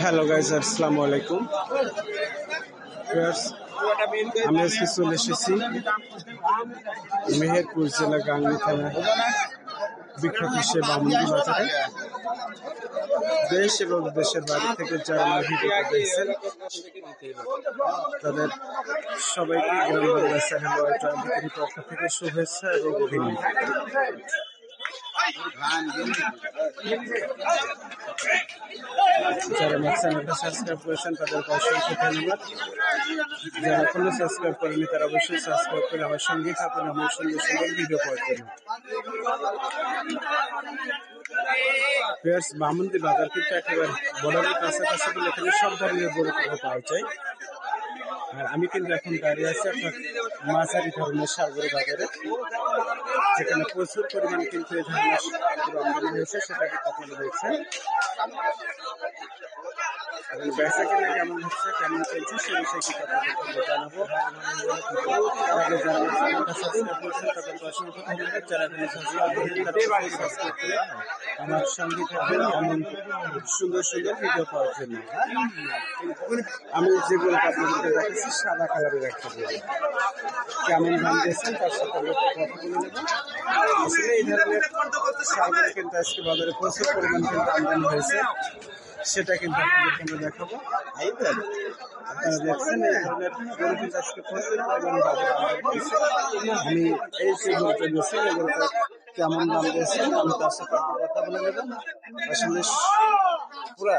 Hello guys আসসালামু আলাইকুম আমি আজকে চলে এসেছি মেহেরপুর জেলা গাংনী থানা বিখ্যাত সে বামুন্দি বাজারে। দেশ এবং দেশের বাইরে থেকে যারা আমার তাদের সবাইকে গ্রাম বাংলা চ্যানেল আন্তরিক পক্ষ থেকে শুভেচ্ছা এবং অভিনন্দন। যারা আমার চ্যানেলটা সাবস্ক্রাইব করেছেন, তাদেরকে অসংখ্য ধন্যবাদ। যারা এখনও সাবস্ক্রাইব করেনি তারা অবশ্যই সাবস্ক্রাইব করে আমার সঙ্গেই থাকুন আমার সুন্দর সুন্দর ভিডিও পাওয়ার জন্য। বামন্দি বাজার কিন্তু একেবারে বর্ডারের কাছাকাছি এখানে সব ধরনের বড় পাওয়া যায়। আর আমি কিন্তু এখন দাঁড়িয়ে আছি আপনার মাঝারি ধরনের সাগর বাজারে, যেখানে প্রচুর পরিমাণে কিন্তু এই ধরনের আমদানি হয়েছে সেটাকে কখনো দেখছেন। এবং বেচা কেমন হচ্ছে, কেমন চলছে, সে বিষয়ে কিছু আপনাদেরকে জানাব। আমার সঙ্গে সুন্দর সুন্দর ভিডিও পাওয়ার জন্য। আমি যেগুলো আপনাদেরকে দেখাচ্ছি সাদা কালারের একটা গরু কেমন দাম দিয়েছেন, তার সাথে কথা বলে নেব। আসলে এই ধরনের সারগুলো কিন্তু আজকে বাজারে প্রচুর পরিমাণ কিন্তু আমদানি হয়েছে। সেটা কিন্তু আপনাদেরকে আমরা দেখাবো। আপনারা দেখছেন এই ধরনের গরু কিন্তু আজকে প্রচুর পরিমাণে বাজারে আমি এই যে গরুটা দিয়েছি এই গরুটা কেমন দাম দিয়েছেন আমি তার সাথে কথা বলে নেবেন। আসলে পুরা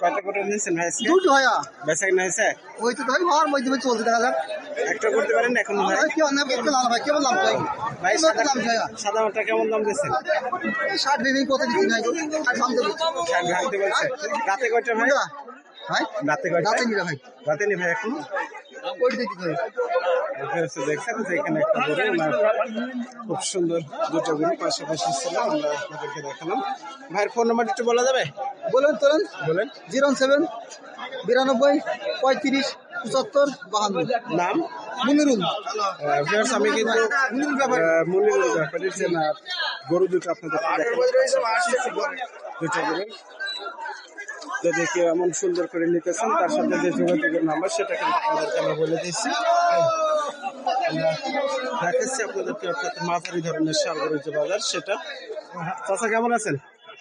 কয়টা করে নিয়েছেন ভাই আজকে? দুটো ভাইয়া। বেচা কিনা হয়েছে? ওই তো ভাই ঘর মধ্যে চলছে দেখা যাক। একটা করতে পারেন এখন ভাই? ভাই কেমন নাম কেমন ভাই কেমন নাম ভাই? ভাই নাম ভাইয়া সাদা মাটা কেমন দাম দিচ্ছেন ষাট ভেবে কত দিচ্ছি ভাই দাম দেবো। ষাট ভাঙতে বলছে। রাতে কয়টা ভাই? ভাই? রাতে কয়টা? রাতে নিরা ভাই। রাতে নি ভাই এখন ওইটা দেখি ভাই দেখছেন যে এখানে একটা গরু খুব সুন্দর দুটো গরু পাশাপাশি ছিল আমরা আপনাদেরকে দেখালাম। ভাইয়ের ফোন নাম্বার একটু বলা যাবে? বলুন তোলেন। বলেন। জিরো সেভেন বিরানব্বই পঁয়ত্রিশ পঁচাত্তর বাহান্ন। নাম? মুনিরুল। আমি কিন্তু মনির ব্যাপারে। যে না গরু দুটো আপনাদের দুটো গরু যদি কেউ এমন সুন্দর করে নিতেছেন তার সাথে যে যোগাযোগের নাম্বার সেটা কিন্তু আপনাদেরকে আমরা বলে দিচ্ছি। আমরা দেখাচ্ছি আপনাদেরকে অর্থাৎ মাঝারি ধরনের সাগরের যে বাজার সেটা। চাচা কেমন আছেন?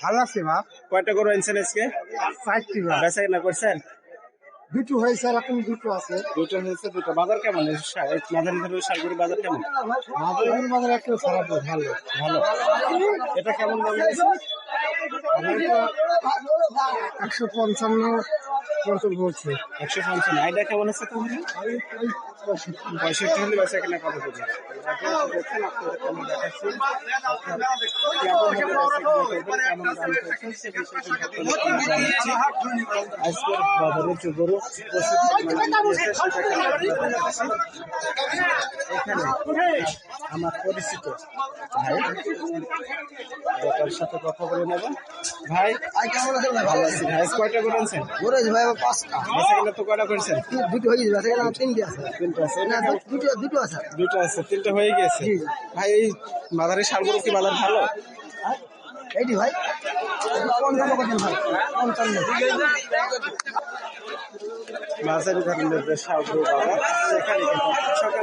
ভালো আছে বাপ কয়টা গরু আনছেন আজকে? ষাটটি বেচা কিনা করছেন? দুটো হয়েছে আর এখন দুটো আছে। দুটো হয়েছে দুটো। বাজার কেমন? মাঝারি ধরনের সাগরের বাজার কেমন? মাদুরের বাজার একটু খারাপ ভালো। ভালো এটা কেমন দাম? একশো পঞ্চান্ন পঞ্চান্ন বলছে একশো পঞ্চান্ন আইডা কেমন আছে তোমার পঁয়ষট্টি হলে বেচা কিনা কত জানাচ্ছি। আজকের বাজারে যে গরু প্রচুর পরিমাণে দিয়েছে সেটাকে আমি আপনাদের দেখাচ্ছি। এখানে আমার পরিচিত। ভাই তার সাথে কথা বলে নেব। ভাই আই কেমন আছে ভাই ভালো আছি। ভাই কয়টা করে আনছেন? ওরে ভাই পাঁচটা বেচা কিনা তো কয়টা করেছেন? দুটো হয়ে সেখানে আমার তিনটে আছে। তিনটা আছে না দুটো দুটো আছে। দুটো আছে তিনটা হয়ে গেছে। ভাই এই বাজারের সারগুলো কি বাজার ভালো? এইটি ভাই। পঞ্চান্ন করছেন ভাই। পঞ্চান্ন। মাঝারি ধরনের সারগুলো বাজার সেখানে কিন্তু সকাল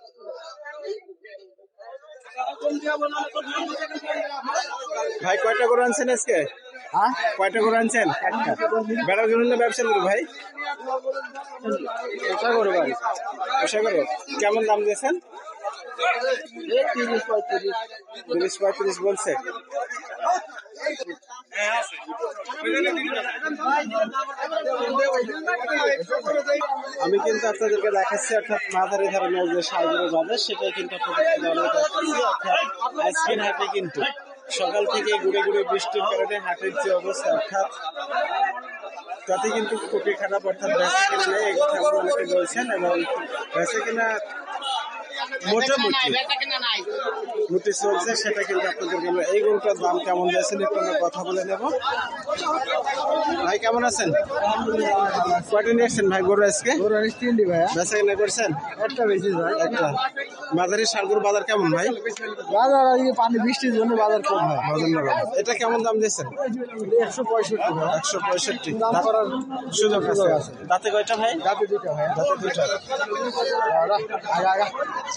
ভাই কয়টা করে আনছেন আজকে? হ্যাঁ? কয়টা করে আনছেন? বেড়ার জন্য ব্যবসা করব ভাই? ব্যবসা করব ভাই। ব্যবসা করব কেমন দাম দিয়েছেন? তিরিশ পঁয়ত্রিশ। তিরিশ পঁয়ত্রিশ বলছে। আমি কিন্তু আপনাদেরকে দেখাচ্ছি, অর্থাৎ মাঝারি ধরনের যে সারগুলো যাবে সেটাই কিন্তু আজকের হাটে কিন্তু সকাল থেকে ঘুরে ঘুরে বৃষ্টির কারণে হাটের যে অবস্থা, অর্থাৎ তাতে কিন্তু খুবই খারাপ, অর্থাৎ বেচা কিনা এই কথা বলছেন, এবং বেচা কিনা মোটামুটি মুটি চলছে সেটা কিন্তু আপনাদেরকে আমরা এই গরুটার দাম কেমন দিয়েছেন একটু আমরা কথা বলে নেব। ভাই কেমন আছেন? কয়টা নিয়ে আসছেন ভাই গরু আজকে? বেচা কিনা করছেন? একটা বেশি ভাই একটা। মাঝারি সারগুর বাজার কেমন ভাই? বাজার পানি বৃষ্টির জন্য বাজার কম হয়। এটা কেমন দাম দিয়েছেন? একশো পঁয়ষট্টি ভাই একশো পঁয়ষট্টি। দাম করার সুযোগ আছে। দাঁতে কয়টা ভাই? যাতে দুটো ভাইয়া। দাঁতে দুইটা।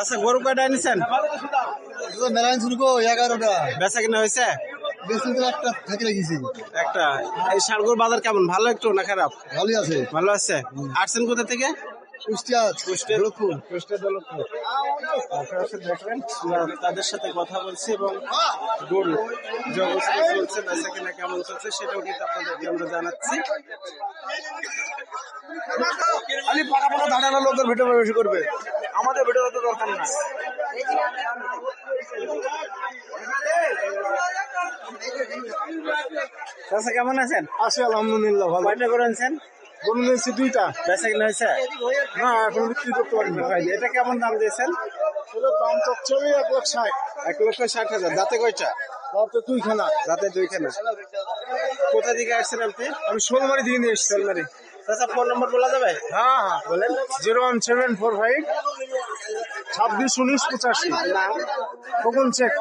আচ্ছা গরু কয়টা এনেছেন মেলাইন শুরু করো এগারোটা বেচা কিনা হয়েছে একটা থাকে রেখেছি একটা। এই সারগুর বাজার কেমন? ভালো একটু না খারাপ ভালোই আছে। ভালো আছে? আসছেন কোথা থেকে? তাদের সাথে কথা বলছি এবং গরু যে অবস্থা চলছে বেচা কিনা কেমন চলছে সেটাও কিন্তু আপনাদেরকে আমরা জানাচ্ছি। খালি পাকা পাকা দাঁড়ানো লোকের ভিডিও বেশি করবে। আমাদের ভিডিও তো দরকার না কেমন আছেন? আছে আলহামদুলিল্লাহ ভালো। কয়টা করে আনছেন? গরু নিয়েছি দুইটা। বেচা কিনা হয়েছে? না এখন বিক্রি করতে পারি না এটা কেমন দাম দিয়েছেন? দাম চাচ্ছে এক লাখ ষাট। এক লক্ষ ষাট হাজার। দাঁতে কয়টা? তাতে দুইখানা। দাঁতে দুইখানা। কোথা থেকে আসছেন আপনি? আমি শোলমারি দিয়ে নিয়ে এসছি। শোলমারি। চাচা ফোন নম্বর বলা যাবে? হ্যাঁ হ্যাঁ বলেন। Zero one seven four five ছাব্বিশ উনিশ পঁচাশি। কখন চেক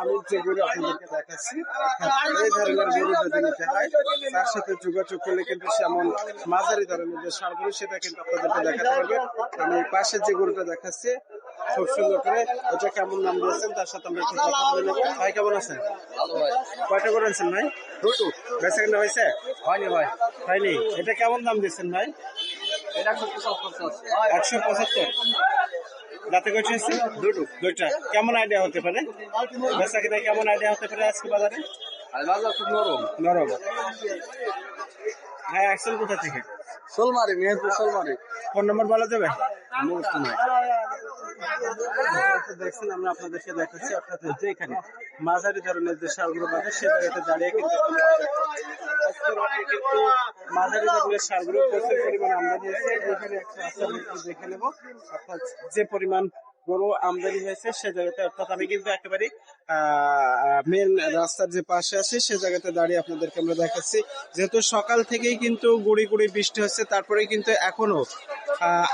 আমি যে গরু আপনাদেরকে দেখাচ্ছি এই ধরনের গরু যদি নিতে হয় তার সাথে যোগাযোগ করলে কিন্তু সেমন মাঝারি ধরনের যে সার গরু সেটা কিন্তু আপনাদেরকে দেখাতে পারবে। আমি পাশে যে গরুটা দেখাচ্ছি খুব সুন্দর করে। এটা কেমন নাম দিয়েছেন? তার সাথে আমরা একটু কথা বলে নেব। ভাই কেমন আছেন? কয়টা করে আনছেন ভাই? দুটো। বেচা কিনা হয়েছে? হয়নি ভাই। হয়নি? এটা কেমন দাম দিচ্ছেন ভাই? একশো পঁচাত্তর। রাতে কয়টা দুটো। দুইটা। কেমন আইডিয়া হতে পারে? বেচা কিনা কেমন আইডিয়া হতে পারে আজকে বাজারে খুব নরম। নরম। ভাই আসছেন কোথা থেকে? মেহেরপুর সোলমারি। ফোন নম্বর বলা যাবে? দেখছেন আমরা আপনাদেরকে দেখাচ্ছি আপনাদের যে এখানে মাঝারি ধরনের যে সারগুলো সে জায়গাতে দাঁড়িয়ে কিন্তু মাঝারি ধরনের সারগুলো প্রচুর পরিমাণ আমদানি হয়েছে। এখানে একটা দেখে নেব। অর্থাৎ যে পরিমাণ গরু আমদানি হয়েছে সে জায়গাতে অর্থাৎ আমি কিন্তু একেবারে মেন রাস্তার যে পাশে আছে সে জায়গাতে দাঁড়িয়ে আপনাদেরকে আমরা দেখাচ্ছি। যেহেতু সকাল থেকেই কিন্তু গুড়ি গুড়ি বৃষ্টি হচ্ছে তারপরে কিন্তু এখনও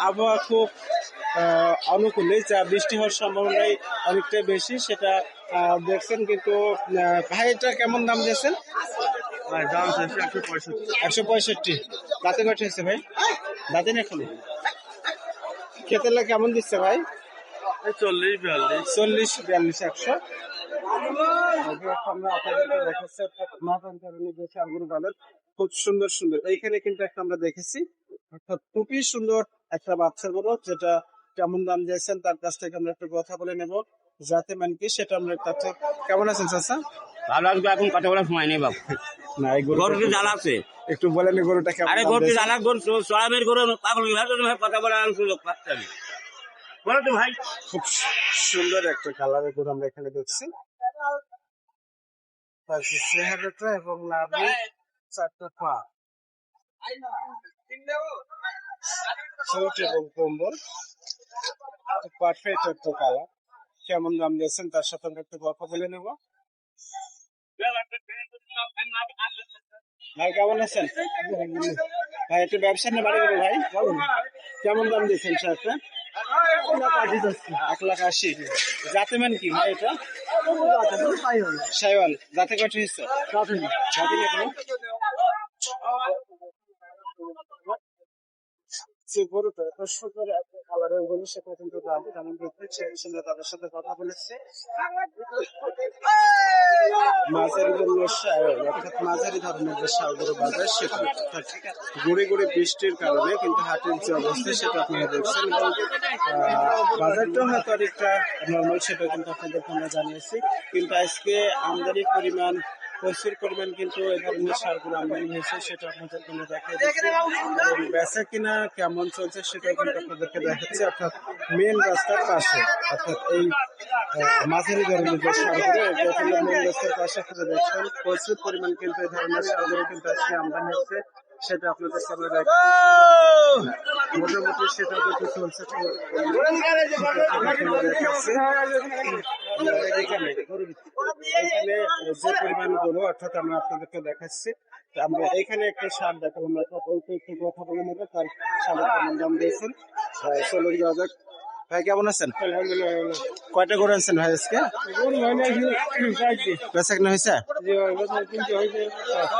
আবহাওয়া খুব অনুকূলে যা বৃষ্টি হওয়ার সম্ভাবনাই অনেকটা বেশি সেটা দেখছেন কিন্তু আহ, ভাই এটা কেমন দাম দিয়েছেন? একশো পঁয়ষট্টি। একশো পঁয়ষট্টি। দাঁতে কয়টা হয়েছে ভাই? দাঁতে না এখনও খেতে কেমন দিচ্ছে ভাই? চল্লিশ বিয়াল্লিশ। চল্লিশ বিয়াল্লিশ একশো। আমরা আপনাদেরকে দেখাচ্ছি অর্থাৎ খুব সুন্দর সুন্দর। এইখানে কিন্তু একটা আমরা দেখেছি অর্থাৎ খুবই সুন্দর একটা বাচ্চা গরু যেটা কেমন দাম দিয়েছেন তার কাছ থেকে আমরা একটু কথা বলে নেব। যাতে মানে কি সেটা আমরা কাছে কেমন আছেন চাচা? ভালো আসবে এখন কথা বলার সময় নেই বাবু। না এই একটু বলেন গরুটা কেমন আরে গরুটি জ্বালা? গরু সোয়াবের গরু পাগল কথা বলার সুযোগ পাচ্ছি বলো তো ভাই। খুব সুন্দর একটা কালারের গরু আমরা এখানে দেখছি। চেহারাটা এবং নাভি চারটা পা। ছোট এবং কম্বল পারফেক্ট একটা কালার। কেমন দাম দিয়েছেন তার সাথে আমরা একটু গল্প বলে নেব। ভাই, কেমন আছেন? ভাই, একটু ব্যবসা নিয়ে বাড়ি ভাই, কেমন দাম দিয়েছেন সাথে? এক লাখ আশি জাতে মান কি ভাই এটা সাইওয়াল হয়েছে যে গরুটা সুন্দর এত কালারের গরু সেটা কিন্তু দাম তেমন সেই সঙ্গে তাদের সাথে কথা বলেছে। মাঝারি ধরনের অর্থাৎ মাঝারি ধরনের যে সারগুলো বাজার সেটা অর্থাৎ গুড়ি বৃষ্টির কারণে কিন্তু হাটের যে অবস্থা সেটা আপনারা দেখছেন বাজারটাও হয়তো অনেকটা নর্মাল সেটা কিন্তু আপনাদেরকে আমরা জানিয়েছি। কিন্তু আজকে আমদানির পরিমাণ প্রচুর পরিমাণ কিন্তু এই ধরনের সারগুলো আমদানি হয়েছে সেটা আপনাদের জন্য দেখা যাচ্ছে বেচা কিনা কেমন চলছে সেটা কিন্তু আপনাদেরকে দেখাচ্ছে। অর্থাৎ মেন রাস্তার পাশে অর্থাৎ এই মাঝারি ধরনের যে সারগুলো এগুলো মেন রাস্তার পাশে আপনারা দেখছেন। প্রচুর পরিমাণ কিন্তু এই ধরনের সারগুলো কিন্তু আজকে আমদানি হচ্ছে। সেটা আপনাদের সামনে দেখা মোটামুটি সেটা কিন্তু চলছে। এখানে এখানে যে পরিমাণ গরু অর্থাৎ আমরা আপনাদেরকে দেখাচ্ছি আমরা এখানে একটা সার দেখাবো আমরা একটু কথা বলে নেব তার সারের কেমন দাম দিয়েছেন। চলুন যাওয়া যাক ভাই কেমন আছেন? আলহামদুলিল্লাহ কয়টা গরু আনছেন ভাই আজকে? বেচা কিনা হয়েছে?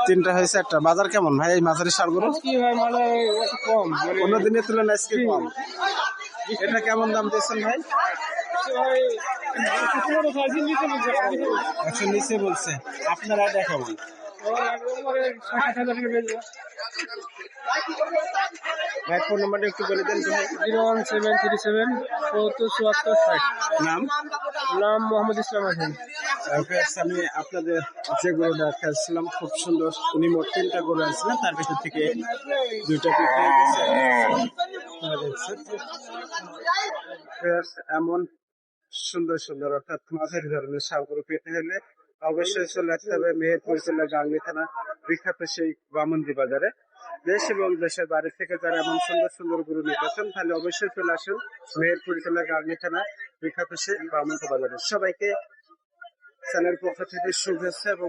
তিনটা হয়েছে। একটা। বাজার কেমন ভাই এই মাঝারি সার গরু? মানে কম মানে অন্য দিনের তুলনায় আজকে কম। এটা কেমন দাম দিয়েছেন ভাই একশো নিচে বলছে। আপনারা দেখাবেন। ভাই ফোন নাম্বারটা একটু বলে দেন zero one seven three seven চুয়াত্তর ষাট। নাম? নাম মোহাম্মদ ইসলাম আহ, আমি আপনাদের যে গরু দেখাচ্ছিলাম খুব সুন্দর। উনি মোট তিনটা গরু আনছিলেন তার ভিতর থেকে দুইটা বিক্রি হয়ে। এমন সুন্দর সুন্দর, অর্থাৎ মাঝারি ধরনের সাগর পেতে হলে অবশ্যই চলে আসতে হবে মেহেরপুর জেলা গাংলি থানা, বিখ্যাত সেই বামন্দি বাজারে। দেশ এবং দেশের বাইরে থেকে যারা এমন সুন্দর সুন্দর গরু নিতেছেন তাহলে অবশ্যই চলে আসুন মেহেরপুর জেলা গাংলি থানা, বিখ্যাত সেই বামন্দি বাজারে। সবাইকে চ্যানেল পক্ষ থেকে শুভেচ্ছা এবং